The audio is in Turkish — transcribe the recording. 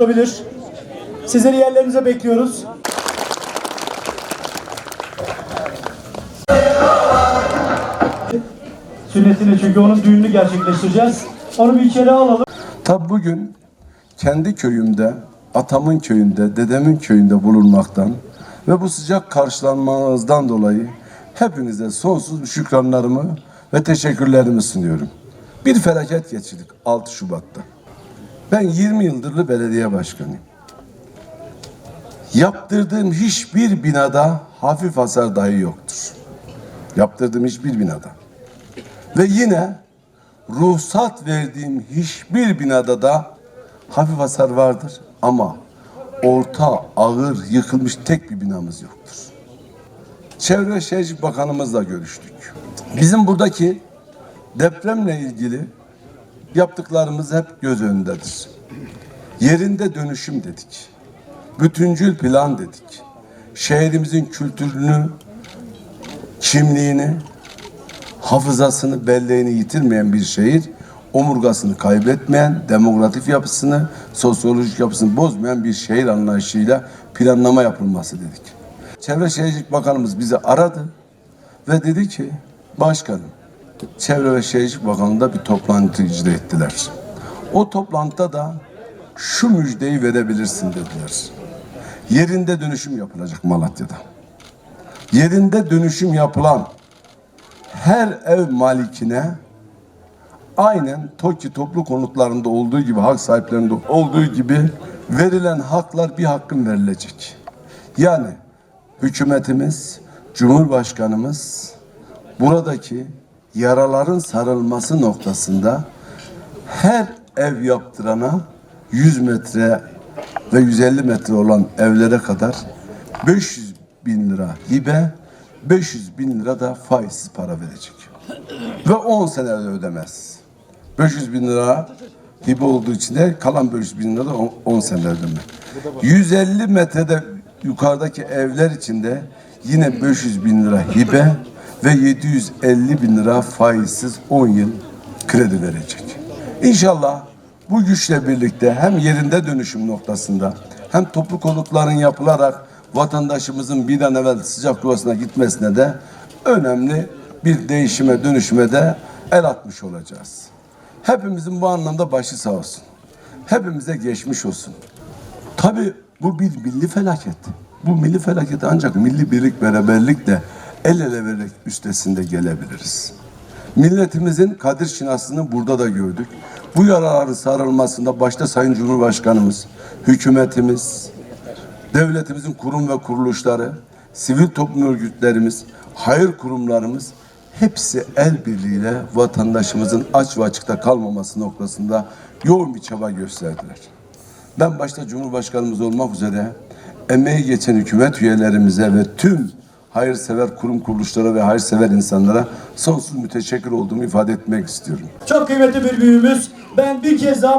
olabilir. Sizleri yerlerinize bekliyoruz. Sünnetini çünkü onun düğününü gerçekleştireceğiz. Onu bir içeri alalım. Tabi bugün kendi köyümde, atamın köyünde, dedemin köyünde bulunmaktan ve bu sıcak karşılanmanızdan dolayı hepinize sonsuz şükranlarımı ve teşekkürlerimi sunuyorum. Bir felaket geçirdik 6 Şubat'ta. Ben 20 yıldırlı belediye başkanıyım. Yaptırdığım hiçbir binada hafif hasar dahi yoktur. Yaptırdığım hiçbir binada. Ve yine ruhsat verdiğim hiçbir binada da hafif hasar vardır ama orta, ağır, yıkılmış tek bir binamız yoktur. Çevre Şehircilik Bakanımızla görüştük. Bizim buradaki depremle ilgili yaptıklarımız hep göz önündedir. Yerinde dönüşüm dedik. Bütüncül plan dedik. Şehrimizin kültürünü, kimliğini, hafızasını, belleğini yitirmeyen bir şehir, omurgasını kaybetmeyen, demografik yapısını, sosyolojik yapısını bozmayan bir şehir anlayışıyla planlama yapılması dedik. Çevre Şehircilik Bakanımız bizi aradı ve dedi ki, başkanım, Çevre ve Şehircilik Bakanlığı'nda bir toplantı icra ettiler. O toplantıda da şu müjdeyi verebilirsin dediler. Yerinde dönüşüm yapılacak Malatya'da. Yerinde dönüşüm yapılan her ev malikine aynen TOKİ toplu konutlarında olduğu gibi hak sahiplerinde olduğu gibi verilen haklar bir hakkın verilecek. Yani hükümetimiz, Cumhurbaşkanımız buradaki yaraların sarılması noktasında her ev yaptırana 100 metre ve 150 metre olan evlere kadar 500 bin lira hibe, 500 bin lira da faizsiz para verecek. Ve 10 senede ödemez. 500 bin lira hibe olduğu için de kalan 500 bin lira da 10 senede ödeme. 150 metrede yukarıdaki evler içinde yine 500 bin lira hibe ve 750 bin lira faizsiz 10 yıl kredi verecek. İnşallah bu güçle birlikte hem yerinde dönüşüm noktasında hem toplu konutların yapılarak vatandaşımızın bir an evvel sıcak yuvasına gitmesine de önemli bir değişime dönüşüme de el atmış olacağız. Hepimizin bu anlamda başı sağ olsun. Hepimize geçmiş olsun. Tabii bu bir milli felaket. Bu milli felaketi ancak milli birlik beraberlikle el ele vererek üstesinde gelebiliriz. Milletimizin kadir şinasını burada da gördük. Bu yaraların sarılmasında başta Sayın Cumhurbaşkanımız, hükümetimiz, devletimizin kurum ve kuruluşları, sivil toplum örgütlerimiz, hayır kurumlarımız hepsi el birliğiyle vatandaşımızın aç ve açıkta kalmaması noktasında yoğun bir çaba gösterdiler. Ben başta Cumhurbaşkanımız olmak üzere emeği geçen hükümet üyelerimize ve tüm hayırsever kurum kuruluşlara ve hayırsever insanlara sonsuz müteşekkir olduğumu ifade etmek istiyorum. Çok kıymetli bir büyüğümüz. Ben bir kez daha